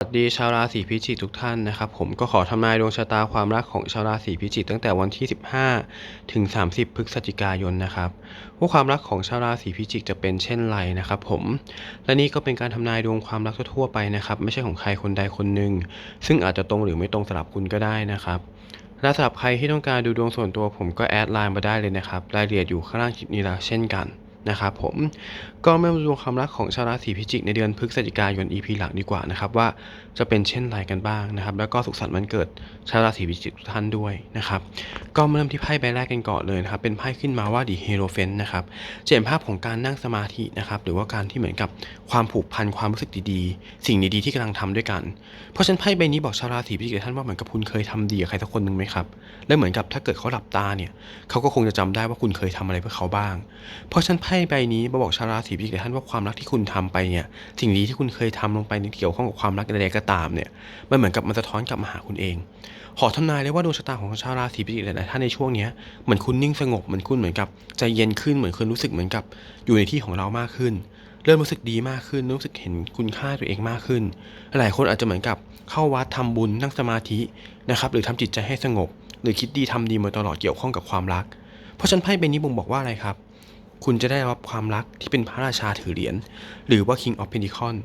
สวัสดีชาวราศีพิจิกทุกท่านนะครับผมก็ขอทำนายดวงชะตาความรักของชาวราศีพิจิกตั้งแต่วันที่ 15 ถึง 30 พฤศจิกายนนะครับว่าความรักของชาวราศีพิจิกจะเป็นเช่นไรนะครับผมและนี่ก็เป็นการทำนายดวงความรักทั่วไปนะครับไม่ใช่ของใครคนใดคนหนึ่งซึ่งอาจจะตรงหรือไม่ตรงสำหรับคุณก็ได้นะครับและสำหรับใครที่ต้องการดูดวงส่วนตัวผมก็แอดไลน์มาได้เลยนะครับรายละเอียดอยู่ข้างล่างคลิปนี้แล้วเช่นกันนะครับผมก็มาดูความรักของชาวราศีพิจิกในเดือนพฤศจิกายน EP หลักดีกว่านะครับว่าจะเป็นเช่นไรกันบ้างนะครับ แล้วก็สุขสันต์วันเกิดชาวราศีพิจิกทุกท่านด้วยนะครับ ก็มาเริ่มที่ไพ่ใบแรกกันก่อนเลยนะครับ เป็นไพ่ขึ้นมาว่าดีเฮโรเฟนนะครับจะเห็นภาพของการนั่งสมาธินะครับหรือว่าการที่เหมือนกับความผูกพันความรู้สึกดีๆ สิ่งดีๆที่กำลังทำด้วยกัน เพราะฉะนั้นไพ่ใบนี้บอกชาวราศีพิจิกท่านว่าเหมือนกับคุณเคยทำดีกับใครสักคนหนึ่งไหมครับและเหมือนกับถ้าเกิดเขาหลับตาเนี่ยเขาก็คงจะจำได้ว่าคุณเคยทำอะไรเพื่อเขาบ้าง เพราะฉะนั้นไพ่ใบนี้บอกชาวราศีพิจิกท่านว่าความรักที่คุณทำไปเนี่ยสิ่งดีที่คุณเคยทำลงไปในเกี่ยวข้องกับความรักใดๆก็ตามเนี่ยมันเหมือนกับมันสะท้อนกลับมาหาคุณเอง ขอทำนายเลยว่าดวงชะตาของชาวราศีพิจิกหลายๆท่านในช่วงเนี้เหมือนคุณนิ่งสงบเหมือนคุณเหมือนกับใจเย็นขึ้นเหมือนคุณรู้สึกเหมือนกับอยู่ในที่ของเรามากขึ้น เริ่มรู้สึกดีมากขึ้นรู้สึกเห็นคุณค่าตัวเองมากขึ้น หลายคนอาจจะเหมือนกับเข้าวัดทำบุญนั่งสมาธินะครับหรือทำจิตใจให้สงบ หรือคิดดีทำดีมาตลอดเกี่ยวข้องกับความรัก เพราะฉันไพ่ใบนี้บ่งบอกว่าอะไรครับ คุณจะได้รับความรักที่เป็นพระราชาถือเหรียญหรือว่า King of Pentacles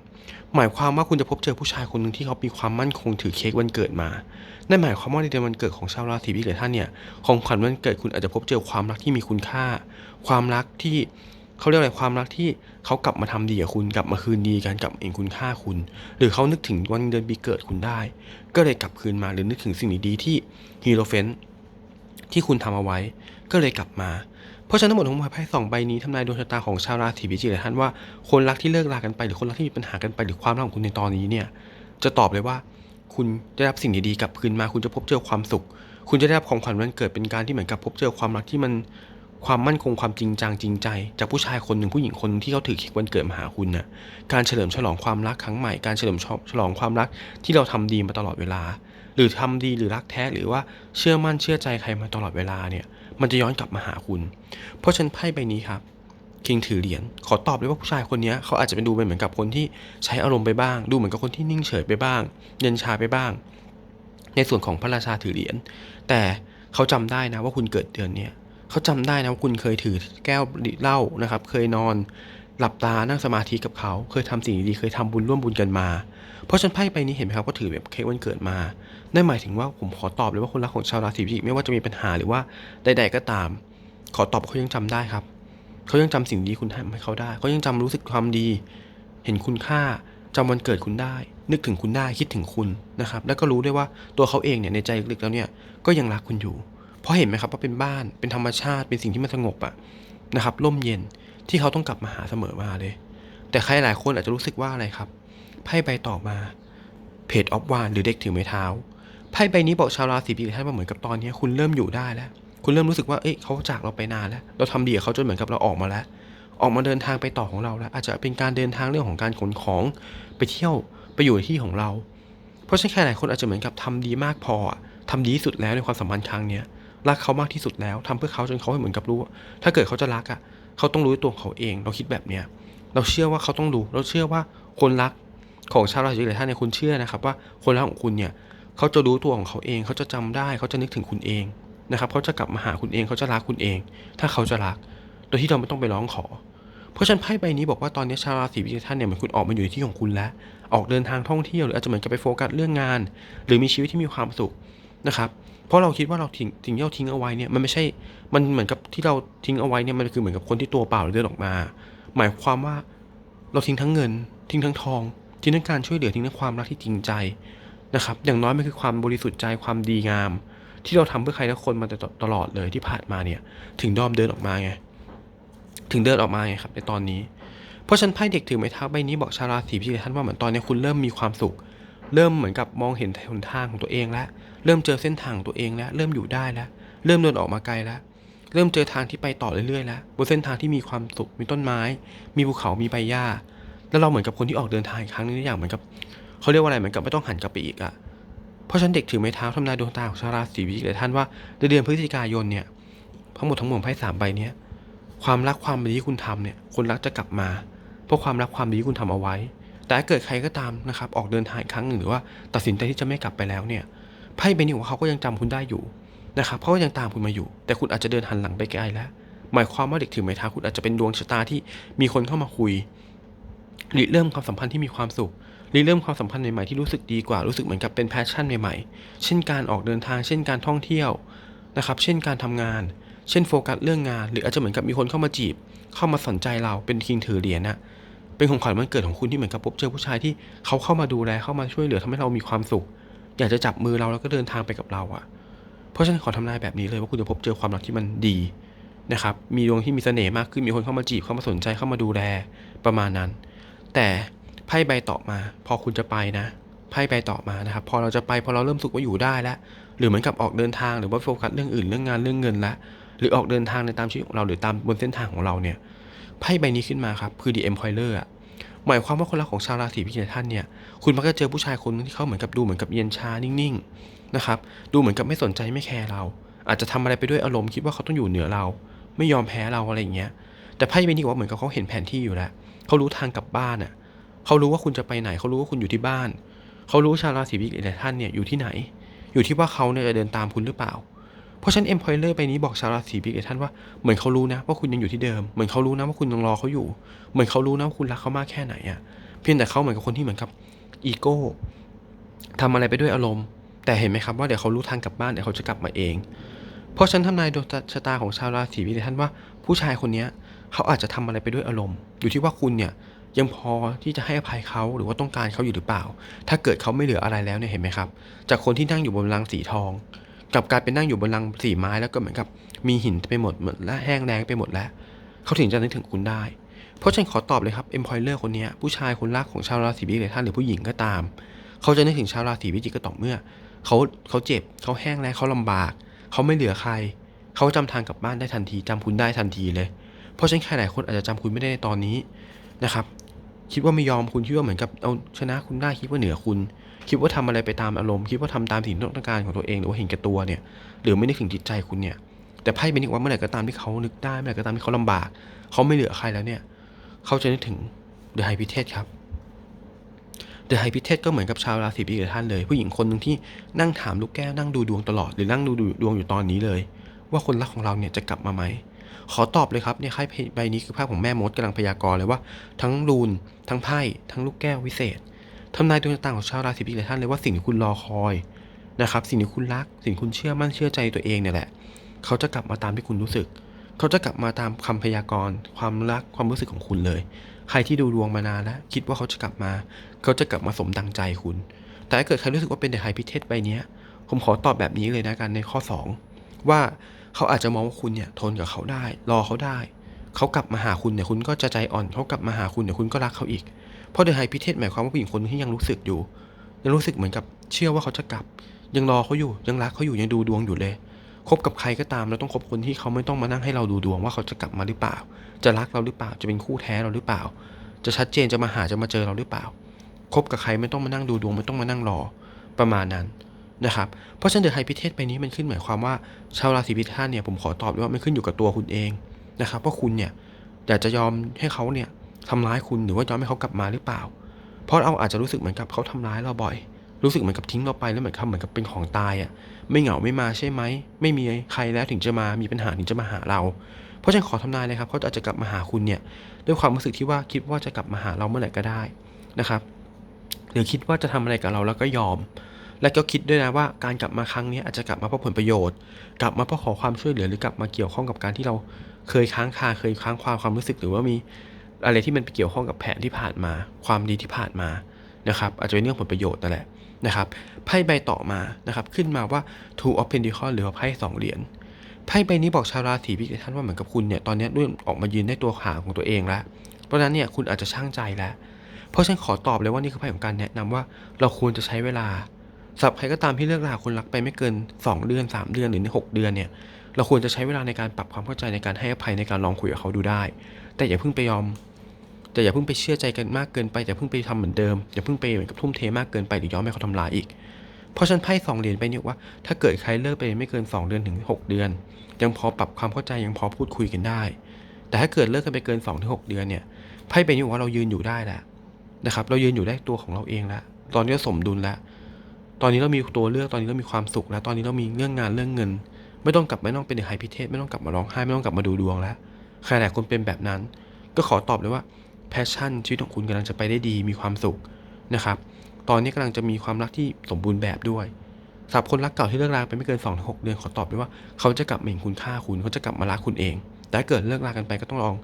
หมายความว่าคุณจะพบเจอผู้ชายคนหนึ่งที่เขามีความมั่นคงถือเค้กวันเกิดมา นั่นหมายความว่าในเดือนวันเกิดของชาวราศีพิจิกท่านเนี่ย ของขวัญวันเกิดคุณอาจจะพบเจอความรักที่มีคุณค่า ความรักที่เขาเรียกอะไรความรักที่เขากลับมาทำดีกับคุณกลับมาคืนดีกันกลับมาเองคุณค่าคุณ หรือเขานึกถึงวันเดือนปีเกิดคุณได้ ก็เลยกลับคืนมาหรือนึกถึงสิ่งดีๆที่ฮีโรเฟนที่คุณทำเอาไว้ ก็เลยกลับมา เพราะฉะนั้นทั้งหมดของไพ่สองใบนี้ทำนายดวงชะตาของชาวราศีพิจิกหลายท่านว่าคนรักที่เลิกรากันไป หรือคนรักที่มีปัญหากันไปหรือความรักของคุณในตอนนี้เนี่ยจะตอบเลยว่าคุณได้รับสิ่งดีๆกลับคืนมา คุณจะพบเจอความสุข คุณจะได้รับของขวัญวันเกิดเป็นการที่เหมือนกับพบเจอความรักที่มันความมั่นคงความจริงจังจริงใจ จากผู้ชายคนหนึ่งผู้หญิงคนหนึ่งที่เขาถือเค้กวันเกิดมาหาคุณน่ะการเฉลิมฉลองความรักครั้งใหม่การเฉลิมฉลองความรักที่เราทำดีมาตลอดเวลา หรือทำดีหรือรักแท้หรือว่าเชื่อมั่นเชื่อใจใครมาตลอดเวลาเนี่ย มันจะย้อนกลับมาหาคุณ เพราะฉันไพ่ใบนี้ครับคิงถือเหรียญขอตอบเลยว่าผู้ชายคนนี้เขาอาจจะเป็นดูเป็นเหมือนกับคนที่ใช้อารมณ์ไปบ้าง ดูเหมือนกับคนที่นิ่งเฉยไปบ้าง เย็นชาไปบ้าง ในส่วนของพระราชาถือเหรียญแต่เขาจำได้นะว่าคุณเกิดเดือนเนี้ยเขาจำได้นะว่าคุณเคยถือแก้วเหล้านะครับ เคยนอน หลับตานั่งสมาธิกับเขา เคยทำสิ่งดีๆเคยทำบุญร่วมบุญกันมา เพราะฉันไพ่ใบนี้เห็นไหมครับก็ถือแบบเค้กวันเกิดมา นั่นหมายถึงว่าผมขอตอบเลยว่าคนรักของชาวราศีพิจิกไม่ว่าจะมีปัญหาหรือว่าใด ๆก็ตาม ขอตอบเขายังจำได้ครับเขายังจำสิ่งดีคุณทำให้เขาได้เขายังจำรู้สึกความดี เห็นคุณค่าจำวันเกิดคุณได้ นึกถึงคุณได้คิดถึงคุณนะครับ แล้วก็รู้ด้วยว่าตัวเขาเองเนี่ยในใจลึกๆแล้วเนี่ยก็ยังรักคุณอยู่ เพราะเห็นไหมครับว่าเป็นบ้านเป็นธรรมชาติเป็นสิ่งที่มันสงบอะนะครับร่มเย็นที่เขาต้องกลับมาหาเสมอมาเลย แต่ใครหลายคนอาจจะรู้สึกว่าอะไรครับไพ่ใบต่อมาเพจออฟวานหรือเด็กถือไม้เท้า ไพ่ใบนี้บอกชาวราศีพิจิกท่านว่าเหมือนกับตอนนี้คุณเริ่มอยู่ได้แล้ว คุณเริ่มรู้สึกว่าเอ้ยเขาจากเราไปนานแล้ว เราทำดีกับเขาจนเหมือนกับเราออกมาแล้ว ออกมาเดินทางไปต่อของเราแล้ว อาจจะเป็นการเดินทางเรื่องของการขนของไปเที่ยวไปอยู่ในที่ของเรา เพราะฉะนั้นแค่หลายคนอาจจะเหมือนกับทำดีมากพออะทำดีสุดแล้วในความสัมพันธ์ครั้งเนี้ยรักเขามากที่สุดแล้วทำเพื่อเขาจนเขาเหมือนกับรู้ว่าถ้าเกิดเขาจะรักอะเขาต้องรู้ตัวเขาเอง เราคิดแบบเนี้ยเราเชื่อว่าเขาต้องรู้ เราเชื่อว่าคนรักของชาวราศีหลายท่านเนี่ยคุณเชื่อนะครับว่าคนรักของคุณเนี่ย เขาจะรู้ตัวของเขาเอง เขาจะจำได้ เขาจะนึกถึงคุณเองนะครับ เขาจะกลับมาหาคุณเอง เขาจะรักคุณเอง ถ้าเขาจะรัก โดยที่เราไม่ต้องไปร้องขอ เพราะฉะนั้นไพ่ใบนี้บอกว่าตอนนี้ชาวราศีพิจิกท่านเนี่ยเหมือนคุณออกมาอยู่ในที่ของคุณแล้ว ออกเดินทางท่องเที่ยวหรืออาจจะเหมือนกับไปโฟกัสเรื่องงาน หรือมีชีวิตที่มีความสุขนะครับ เพราะเราคิดว่าเราทิ้งสิ่งที่เราทิ้งเอาไว้เนี่ยมันไม่ใช่ มันเหมือนกับที่เราทิ้งเอาไว้เนี่ยมันคือเหมือนกับคนที่ตัวเปล่าเดินออกมา หมายความว่าเราทิ้งทั้งเงิน ทิ้งทั้งทองทิ้งทั้งการช่วยเหลือทิ้งทั้งความรักที่จริงใจ นะครับ อย่างน้อยมันคือความบริสุทธิ์ใจความดีงาม ที่เราทำเพื่อใครทุกคนมาตลอดเลยที่ผ่านมาเนี่ย ถึงดอมเดินออกมาไง ถึงเดินออกมาไงครับในตอนนี้ เพราะฉันไพ่เด็กถือไม้เท้าใบนี้บอกชาราศีพิจิกท่านว่าเหมือนตอนนี้คุณเริ่มมีความสุข เริ่มเหมือนกับมองเห็นหนทางของตัวเองแล้ว เริ่มเจอเส้นทางของตัวเองแล้ว เริ่มอยู่ได้แล้ว เริ่มเดินออกมาไกลแล้ว เริ่มเจอทางที่ไปต่อเรื่อยๆแล้ว บนเส้นทางที่มีความสุข มีต้นไม้ มีภูเขา มีใบหญ้า แล้วเราเหมือนกับคนที่ออกเดินทางอีกครั้งนึงอย่างเหมือนกับ เขาเรียกว่าอะไรเหมือนกับไม่ต้องหันกลับไปอีกอะเพราะฉันเด็กถือไม้เท้าทำนายดวงตาของชาราศีพิจิกเลยท่านว่าในเดือนพฤศจิกายนเนี่ยทั้งหมดทั้งมวลไพ่สามใบเนี้ยความรักความดีที่คุณทำเนี่ยคนรักจะกลับมา เพราะความรักความดีที่คุณทำเอาไว้ แต่ถ้าเกิดใครก็ตามนะครับออกเดินทางครั้งหนึ่งหรือว่าตัดสินใจที่จะไม่กลับไปแล้วเนี่ยไพ่ใบนี้ของเขาก็ยังจำคุณได้อยู่นะครับเพราะว่ายังตามคุณมาอยู่ แต่คุณอาจจะเดินหันหลังไปไกลแล้ว หมายความว่าเด็กถือไม้เท้าคุณอาจจะเป็นดวงชะตาที่มีคนเข้ามาคุยหริเริ่มความสัมพันธ์ที่มีความสุข ริเริ่มความสัมพันธ์ใหม่ๆที่รู้สึกดีกว่ารู้สึกเหมือนกับเป็นแพชชั่นใหม่ๆ เช่นการออกเดินทาง เช่นการท่องเที่ยวนะครับ เช่นการทำงาน เช่นโฟกัสเรื่องงาน หรืออาจจะเหมือนกับมีคนเข้ามาจีบ เข้ามาสนใจเราเป็นคิงถือเหรียญนะเป็นของขวัญวันเกิดของคุณที่เหมือนกับพบเจอผู้ชายที่เขาเข้ามาดูแลเข้ามาช่วยเหลือทำให้เรามีความสุข อยากจะจับมือเราแล้วก็เดินทางไปกับเราอะเพราะฉะนั้นขอทำนายแบบนี้เลยว่าคุณจะพบเจอความรักที่มันดีนะครับ มีดวงที่มีเสน่ห์มากขึ้น มีคนเข้ามาจีบ เข้ามาสนใจ เข้ามาดูแล ประมาณนั้น แต่ ไพ่ใบต่อมา พอคุณจะไปนะไพ่ใบต่อมานะครับ พอเราจะไปพอเราเริ่มสุกว่าอยู่ได้แล้ว หรือเหมือนกับออกเดินทางหรือว่าโฟกัสเรื่องอื่นเรื่องงานเรื่องเงินละหรือออกเดินทางในตามชีวิตของเราหรือตามบนเส้นทางของเราเนี่ยไพ่ใบนี้ขึ้นมาครับคือ The Employer อะหมายความว่าคนรักของชาวราศีพิจิกท่านเนี่ย คุณมักจะเจอผู้ชายคนนึงที่เขาเหมือนกับดูเหมือนกับเย็นชานิ่งๆนะครับ ดูเหมือนกับไม่สนใจไม่แคร์เรา อาจจะทำอะไรไปด้วยอารมณ์คิดว่าเขาต้องอยู่เหนือเรา ไม่ยอมแพ้เราอะไรอย่างเงี้ย แต่ไพ่ใบนี้ว่าเหมือนกับเขาเห็นแผนที่อยู่แล้วเขารู้ทางกลับบ้านอะ เขารู้ว่าคุณจะไปไหน เขารู้ว่าคุณอยู่ที่บ้าน เขารู้ชาวราศีพิจิกท่านเนี่ยอยู่ที่ไหน อยู่ที่ว่าเขาเนี่ยจะเดินตามคุณหรือเปล่า เพราะฉะนั้น Employer ไปนี้บอกชาวราศีพิจิกท่านว่าเหมือนเขารู้นะว่าคุณยังอยู่ที่เดิม เหมือนเขารู้นะว่าคุณยังรอเขาอยู่ เหมือนเขารู้นะว่าคุณรักเขามากแค่ไหนอะเพียงแต่เขาเหมือนกับคนที่เหมือนกับอีโก้ทำอะไรไปด้วยอารมณ์ แต่เห็นไหมครับว่าเดี๋ยวเขารู้ทางกลับบ้านเดี๋ยวเขาจะกลับมาเองเพราะฉันทำนายดวงชะตาของชาวราศีพิจิกท่านว่าผู้ชายคนนี้เขาอาจจะทำอะไรไปด้วยอารมณ์ อยู่ที่ว่าคุณเนี่ย ยังพอที่จะให้อภัยเขาหรือว่าต้องการเขาอยู่หรือเปล่า ถ้าเกิดเขาไม่เหลืออะไรแล้วเนี่ยเห็นไหมครับ จากคนที่นั่งอยู่บนลังสีทองกับกลายเป็นนั่งอยู่บนลังสีไม้แล้วก็เหมือนกับมีหินไปหมดเหมือนและแห้งแล้งไปหมดแล้ว เขาถึงจะนึกถึงคุณได้ เพราะฉันขอตอบเลยครับเอ็มพอยเลอร์คนนี้ผู้ชายคนรักของชาวราศีพิจิกท่านหรือผู้หญิงก็ตาม เขาจะนึกถึงชาวราศีพิจิกก็ต่อเมื่อเขาเขาเจ็บเขาแห้งแล้งเขาลำบาก เขาไม่เหลือใคร เขาจำทางกลับบ้านได้ทันทีจำคุณได้ทันทีเลย เพราะฉะนั้นใครหลายคนอาจจะจำคุณไม่ได้ในตอนนี้นะครับ คิดว่าไม่ยอมคุณคิดว่าเหมือนกับเอาชนะคุณได้คิดว่าเหนือคุณ คิดว่าทำอะไรไปตามอารมณ์คิดว่าทำตามสิ่งที่ต้องการของตัวเองหรือว่าเห็นแก่ตัวเนี่ยหรือไม่นึกถึงจิตใจคุณเนี่ย แต่ไพ่เป็นอีกว่าเมื่อไหร่ก็ตามที่เขานึกได้เมื่อไหร่ก็ตามที่เขาลำบาก เขาไม่เหลือใครแล้วเนี่ย เขาจะนึกถึงเดอะไฮพิเทสครับเดอะไฮพิเทสก็เหมือนกับชาวราศีพิจิกท่านเลย ผู้หญิงคนหนึ่งที่นั่งถามลูกแก้วนั่งดูดวงตลอดหรือนั่งดูดวงอยู่ตอนนี้เลย ว่าคนรักของเราเนี่ยจะกลับมาไหม ขอตอบเลยครับเนี่ยไพ่ใบนี้คือภาพของแม่มดกำลังพยากรณ์เลยว่า ทั้งรูน ทั้งไพ่ ทั้งลูกแก้ววิเศษทำนายดวงชะตาของชาวราศีพิจิกท่านเลยว่าสิ่งที่คุณรอคอยนะครับสิ่งที่คุณรัก สิ่งคุณเชื่อมั่นเชื่อใจตัวเองเนี่ยแหละ เขาจะกลับมาตามที่คุณรู้สึก เขาจะกลับมาตามคำพยากรณ์ ความรักความรู้สึกของคุณเลย ใครที่ดูดวงมานานแล้ว คิดว่าเขาจะกลับมา เขาจะกลับมาสมดังใจคุณ แต่ถ้าเกิดใครรู้สึกว่าเป็นเดอะไฮพิเทสใบนี้ผมขอตอบแบบนี้เลยนะกันในข้อ 2 ว่า เขาอาจจะมองว่าคุณเนี่ยทนกับเขาได้ รอเขาได้ เขากลับมาหาคุณเนี่ยคุณก็จะใจอ่อนเขากลับมาหาคุณเนี่ยคุณก็รักเขาอีก เพราะเดอะไฮพิเทสหมายความว่าผู้หญิงคนนึงที่ยังรู้สึกอยู่ ยังรู้สึกเหมือนกับเชื่อว่าเขาจะกลับ ยังรอเขาอยู่ยังรักเขาอยู่ยังดูดวงอยู่เลยคบกับใครก็ตามเราต้องคบคนที่เขาไม่ต้องมานั่งให้เราดูดวงว่าเขาจะกลับมาหรือเปล่า จะรักเราหรือเปล่าจะเป็นคู่แท้เราหรือเปล่า จะชัดเจนจะมาหาจะมาเจอเราหรือเปล่าคบกับใครไม่ต้องมานั่งดูดวงไม่ต้องมานั่งรอประมาณนั้น นะครับ เพราะฉะนั้นเดอะไฮพิเทสไปนี้มันขึ้นหมายความว่าชาวราศีพิจิกเนี่ยผมขอตอบด้วยว่ามันขึ้นอยู่กับตัวคุณเองนะครับว่าคุณเนี่ยอยากจะยอมให้เขาเนี่ยทำร้ายคุณหรือว่ายอมให้เขากลับมาหรือเปล่า เพราะเราอาจจะรู้สึกเหมือนกับเขาทำร้ายเราบ่อย รู้สึกเหมือนกับทิ้งเราไปแล้วเหมือนกับเหมือนกับเป็นของตายอะไม่เหงาไม่มาใช่ไหมไม่มีใครแล้วถึงจะมามีปัญหาถึงจะมาหาเรา เพราะฉะนั้นขอทำนายเลยครับเขาอาจจะกลับมาหาคุณเนี่ยด้วยความรู้สึกที่ว่าคิดว่าจะกลับมาหาเราเมื่อไหร่ก็ได้นะครับหรือคิดว่าจะทำอะไรกับเราแล้วก็ยอม และก็คิดด้วยนะว่าการกลับมาครั้งนี้อาจจะกลับมาเพราะผลประโยชน์ กลับมาเพราะขอความช่วยเหลือหรือกลับมาเกี่ยวข้องกับการที่เราเคยค้างคาเคยค้างความความรู้สึกหรือว่ามีอะไรที่มันไปเกี่ยวข้องกับแผนที่ผ่านมา ความดีที่ผ่านมานะครับอาจจะเป็นเรื่องผลประโยชน์นั่นแหละนะครับไพ่ใบต่อมานะครับขึ้นมาว่า two of pentacles หรือไพ่สองเหรียญไพ่ใบนี้บอกชาวราศีพิจิกท่านว่าเหมือนกับคุณเนี่ยตอนนี้ด้วยออกมายืนได้ตัวขาของตัวเองแล้ว เพราะฉะนั้นเนี่ยคุณอาจจะช่างใจแล้ว เพราะฉันขอตอบเลยว่านี่คือไพ่ของการแนะนำว่าเราควรจะใช้เวลา สำหรับใครก็ตามที่เลือกลาคนรักไปไม่เกิน 2 เดือน 3 เดือนหรือใน6เดือนเนี่ยเราควรจะใช้เวลาในการปรับความเข้าใจในการให้อภัยในการลองคุยกับเขาดูได้ แต่อย่าเพิ่งไปยอม แต่อย่าเพิ่งไปเชื่อใจกันมากเกินไปอย่าเพิ่งไปทำเหมือนเดิมอย่าเพิ่งไปเหมือนกับทุ่มเทมากเกินไปหรือยอมให้เขาทำลายอีก เพราะฉันไพ่สองเหรียญไปเนี่ยว่าถ้าเกิดใครเลิกไปไม่เกิน 2 เดือนถึง 6 เดือน ยังพอปรับความเข้าใจยังพอพูดคุยกันได้ แต่ถ้าเกิดเลิกกันไปเกิน2-6เดือนเนี่ยไพ่ใบนี้บอกว่าเรายืนอยู่ได้แหละนะครับเรายืนอยู่ได้ตัวของเราเองแล้วตอนนี้สมดุลแล้ว ตอนนี้เรามีตัวเลือกตอนนี้เรามีความสุขแล้ว ตอนนี้เรามีเรื่องงานเรื่องเงิน ไม่ต้องกลับไม่ต้องเป็นเด็กไฮพิเทศไม่ต้องกลับมาร้องไห้ไม่ต้องกลับมาดูดวงแล้วใครหลายคนเป็นแบบนั้น ก็ขอตอบเลยว่าแพชชั่นชีวิตของคุณกำลังจะไปได้ดีมีความสุขนะครับ ตอนนี้กำลังจะมีความรักที่สมบูรณ์แบบด้วยสำหรับคนรักเก่าที่เลิกราไปไม่เกิน2อถึงหเดือนขอตอบเลยว่าเขาจะกลับมาเห็นคุณค่าคุณเขาจะกลับมารักคุณเอง แต่ถ้าเกิดเลิกรากันไปก็ต้องลอง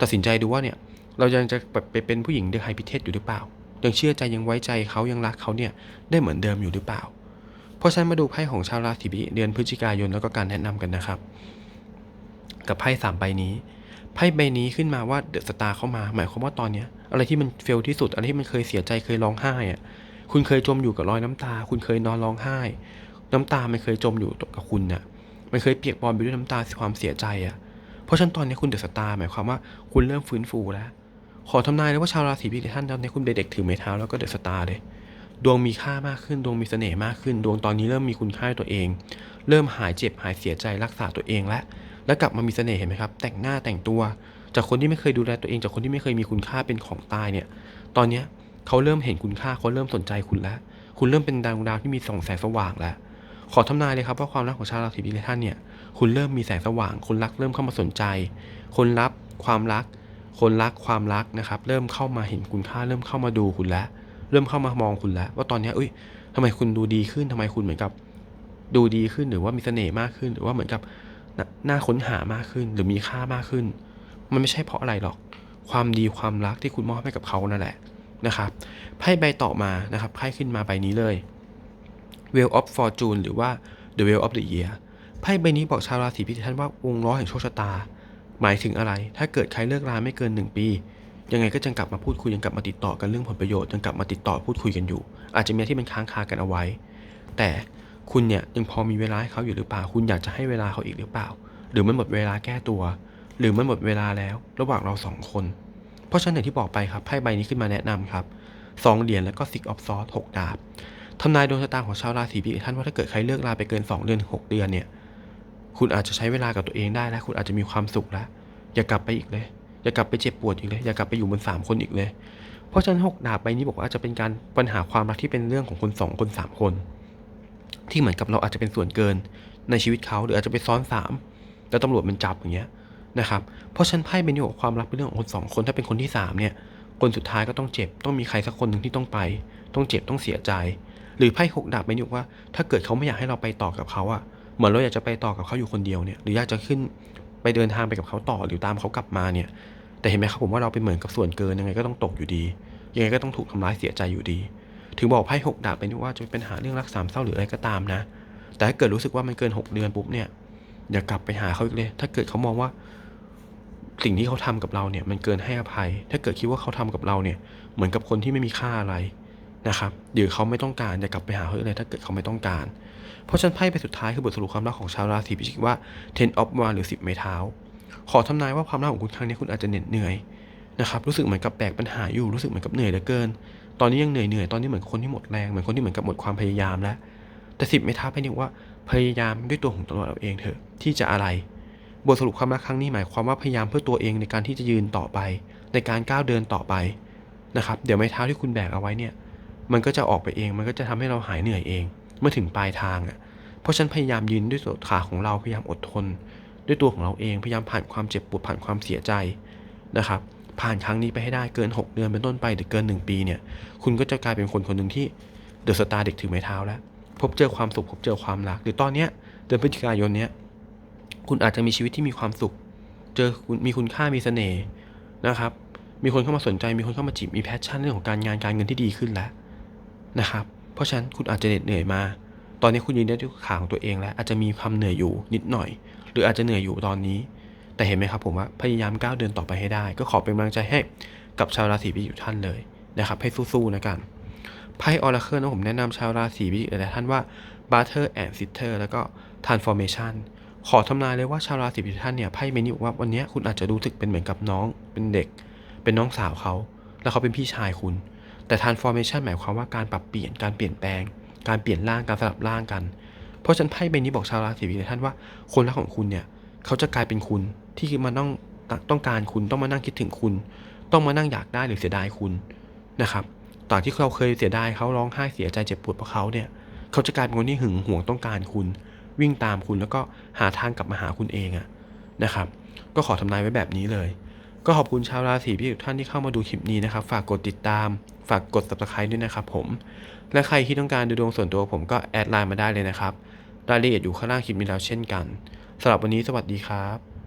ตัดสินใจดูว่าเนี่ยเรายังจะไปเป็นผู้หญิงเด็กไฮพิเทศอยู่หรือเปล่า ยังเชื่อใจยังไว้ใจเขายังรักเขาเนี่ยได้เหมือนเดิมอยู่หรือเปล่า เพราะฉะนั้นมาดูไพ่ของชาวราศีพิจิกเดือนพฤศจิกายนแล้วก็การแนะนำกันนะครับ กับไพ่สามใบนี้ไพ่ใบนี้ขึ้นมาว่าเดอะสตาร์เข้ามา หมายความว่าตอนเนี้ยอะไรที่มันเฟลที่สุดอะไรที่มันเคยเสียใจเคยร้องไห้อะคุณเคยจมอยู่กับรอยน้ำตา คุณเคยนอนร้องไห้ น้ำตามันเคยจมอยู่กับคุณน่ะมันเคยเปียกปอนไปด้วยน้ำตาความเสียใจอะเพราะฉะนั้นตอนนี้คุณเดอะสตาร์หมายความว่าคุณเริ่มฟื้นฟูแล้ว ขอทำนายเลยว่าชาวราศีพิจิกท่านตอนนี้คุณเด็กถือไม้เท้าแล้วก็เดอะสตาร์เลยดวงมีค่ามากขึ้น ดวงมีเสน่ห์มากขึ้น ดวงตอนนี้เริ่มมีคุณค่าตัวเอง เริ่มหายเจ็บหายเสียใจรักษาตัวเองแล้วแล้วกลับมามีเสน่ห์เห็นไหมครับ แต่งหน้าแต่งตัว จากคนที่ไม่เคยดูแลตัวเอง จากคนที่ไม่เคยมีคุณค่าเป็นของตายเนี่ย ตอนเนี้ยเขาเริ่มเห็นคุณค่าเขาเริ่มสนใจคุณแล้ว คุณเริ่มเป็นดาวดาวที่มีส่องแสงสว่างแล้ว ขอทำนายเลยครับว่าความรักของชาวราศีพิจิกท่านเนี่ย คุณเริ่มมีแสงสว่าง คนรักเริ่มเข้ามาสนใจ คนรับความรัก คนรักความรักนะครับ เริ่มเข้ามาเห็นคุณค่า เริ่มเข้ามาดูคุณแล้ว เริ่มเข้ามามองคุณแล้ว ว่าตอนนี้เอ้ยทำไมคุณดูดีขึ้นทำไมคุณเหมือนกับ ดูดีขึ้นหรือว่ามีเสน่ห์มากขึ้น หรือว่าเหมือนกับนน่าค้นหามากขึ้น หรือมีค่ามากขึ้น มันไม่ใช่เพราะอะไรหรอก ความดีความรักที่คุณมอบให้กับเขานั่นแหละนะครับไพ่ใบต่อมานะครับไพ่ขึ้นมาใบนี้เลย Wheel of Fortune หรือว่า The Wheel of the Year ไพ่ใบนี้บอกชาวราศีพิจิกท่านว่าวงล้อแห่งโชคชะตา หมายถึงอะไร ถ้าเกิดใครเลิกราไม่เกิน 1 ปี ยังไงก็จะกลับมาพูดคุยยังกลับมาติดต่อกันเรื่องผลประโยชน์ยังกลับมาติดต่อพูดคุยกันอยู่ อาจจะมีที่มันค้างคากันเอาไว้ แต่คุณเนี่ยยังพอมีเวลาให้เขาอยู่หรือเปล่า คุณอยากจะให้เวลาเขาอีกหรือเปล่า หรือมันหมดเวลาแก้ตัว หรือมันหมดเวลาแล้ว ระหว่างเราสองคน เพราะฉะนั้นอย่างที่บอกไปครับไพ่ใบนี้ขึ้นมาแนะนำครับสองเหรียญแล้วก็ Six of Swords หกดาบทำนายดวงชะตาของชาวราศีพิจิกท่านว่าถ้าเกิดใครเลิกราไปเกิน 2 เดือนหกเดือนเนี่ย คุณอาจจะใช้เวลากับตัวเองได้แล้ว คุณอาจจะมีความสุขแล้ว อย่ากลับไปอีกเลย อย่ากลับไปเจ็บปวดอีกเลย อย่ากลับไปอยู่บนสามคนอีกเลย เพราะฉะนั้นหกดาบใบนี้บอกว่าจะเป็นการปัญหาความรักที่เป็นเรื่องของคนสองคนสามคน ที่เหมือนกับเราอาจจะเป็นส่วนเกินในชีวิตเขาหรืออาจจะไปซ้อนสามแล้วตำรวจมันจับอย่างเงี้ยนะครับ เพราะฉันไพ่ใบนี้บอกความรักเป็นเรื่องของคนสองคนถ้าเป็นคนที่สามเนี่ย คนสุดท้ายก็ต้องเจ็บ ต้องมีใครสักคนหนึ่งที่ต้องไป ต้องเจ็บต้องเสียใจ หรือไพ่หกดาบใบนี้บอกว่า ถ้าเกิดเขาไม่อยากให้เราไปต่อกับเขาอะ เหมือนเราอยากจะไปต่อกับเขาอยู่คนเดียวเนี่ยหรืออยากจะขึ้นไปเดินทางไปกับเขาต่อหรือตามเขากลับมาเนี่ยแต่เห็นไหมครับผมว่าเราเป็นเหมือนกับส่วนเกินยังไงก็ต้องตกอยู่ดี ยังไงก็ต้องถูกทำร้ายเสียใจอยู่ดี ถึงบอกไพ่หกดาบไปนี่ว่าจะเป็นปัญหาเรื่องรักสามเศร้าหรืออะไรก็ตามนะ แต่ถ้าเกิดรู้สึกว่ามันเกินหกเดือนปุ๊บเนี่ยอย่ากลับไปหาเขาอีกเลย ถ้าเกิดเขามองว่าสิ่งที่เขาทำกับเราเนี่ยมันเกินให้อภัย ถ้าเกิดคิดว่าเขาทำกับเราเนี่ยเหมือนกับคนที่ไม่มีค่าอะไรนะครับหรือเขาไม่ต้องการอย่ากลับไปหาเขาอีกเลย ถ้าเกิดเขาไม่ต้องการ เพราะฉันไพ่ใบสุดท้ายคือบทสรุปความรักของชาวราศีพิจิกว่า ten of wands หรือ 10 ไม้เท้า ขอทำนายว่าความรักของคุณครั้งนี้คุณอาจจะเหน็ดเหนื่อยนะครับรู้สึกเหมือนกับแบกปัญหาอยู่รู้สึกเหมือนกับเหนื่อยเหลือเกิน ตอนนี้ยังเหนื่อยเหนื่อยตอนนี้เหมือนคนที่หมดแรงเหมือนคนที่เหมือนกับหมดความพยายามแล้วแต่สิบไม้เท้าไพ่นี้ว่าพยายามด้วยตัวของตัวเราเองเถอะที่จะอะไร บทสรุปความรักครั้งนี้หมายความว่าพยายามเพื่อตัวเองในการที่จะยืนต่อไป ในการก้าวเดินต่อไปนะครับเดี๋ยวไม้เท้าที่คุณแบกเอาไว้เนี่ยมันก็จะออกไปเองมันก็จะทำให้เราหายเหนื่อยเอง เมื่อถึงปลายทางอะ เพราะฉันพยายามยืนด้วยตัวขาของเราพยายามอดทน ด้วยตัวของเราเองพยายามผ่านความเจ็บปวดผ่านความเสียใจนะครับ ผ่านครั้งนี้ไปให้ได้เกิน 6 เดือนเป็นต้นไปหรือเกิน 1 ปีเนี่ย คุณก็จะกลายเป็นคนคนหนึ่งที่เดอะสตาร์เด็กถือไม้เท้าแล้ว พบเจอความสุขพบเจอความรักหรือตอนเนี้ยเดือนพฤศจิกายนเนี้ยคุณอาจจะมีชีวิตที่มีความสุข เจอคุณมีคุณค่ามีเสน่ห์นะครับ มีคนเข้ามาสนใจ มีคนเข้ามาจีบ มีแพชชั่นเรื่องของการงานการเงินที่ดีขึ้นแล้วนะครับ เพราะฉะนั้นคุณอาจจะเหน็ดเหนื่อยมา ตอนนี้คุณยืนได้ด้วยขาของตัวเองแล้วอาจจะมีความเหนื่อยอยู่นิดหน่อย หรืออาจจะเหนื่อยอยู่ตอนนี้ แต่เห็นไหมครับผมว่าพยายามก้าวเดินต่อไปให้ได้ ก็ขอเป็นกำลังใจให้กับชาวราศีพิจิกท่านเลยนะครับให้สู้ๆนะกันไพ่ออราเคิลนะผมแนะนำชาวราศีพิจิกหลายท่านว่า Butter and Sitter แล้วก็ Transformation ขอทำนายเลยว่าชาวราศีพิจิกท่านเนี่ยไพ่เมนิบอกว่าวันนี้คุณอาจจะรู้สึกเป็นเหมือนกับน้อง เป็นเด็ก เป็นน้องสาวเขา แล้วเขาเป็นพี่ชายคุณ แต่ transformation หมายความว่าการปรับเปลี่ยนการเปลี่ยนแปลง การเปลี่ยนร่างการสลับร่างกัน เพราะฉันไพ่ใบนี้บอกชาวราศีพิจิกท่านว่าคนรักของคุณเนี่ยเขาจะกลายเป็นคุณที่มาต้องต้องการคุณต้องมานั่งคิดถึงคุณ ต้องมานั่งอยากได้หรือเสียดายคุณนะครับตอนที่เราเคยเสียดายเขาร้องไห้เสียใจเจ็บปวดเพราะเขาเนี่ยเขาจะกลายเป็นคนที่หึงหวงต้องการคุณ วิ่งตามคุณแล้วก็หาทางกลับมาหาคุณเองอะนะครับ ก็ขอทำนายไว้แบบนี้เลย ก็ขอบคุณชาวราศีพิจิกทุกท่านที่เข้ามาดูคลิปนี้นะครับ ฝากกดติดตาม ฝากกด subscribe ด้วยนะครับผม และใครที่ต้องการดูดวงส่วนตัวผมก็แอดไลน์มาได้เลยนะครับ รายละเอียดอยู่ข้างล่างคลิปนี้แล้วเช่นกันสำหรับวันนี้สวัสดีครับ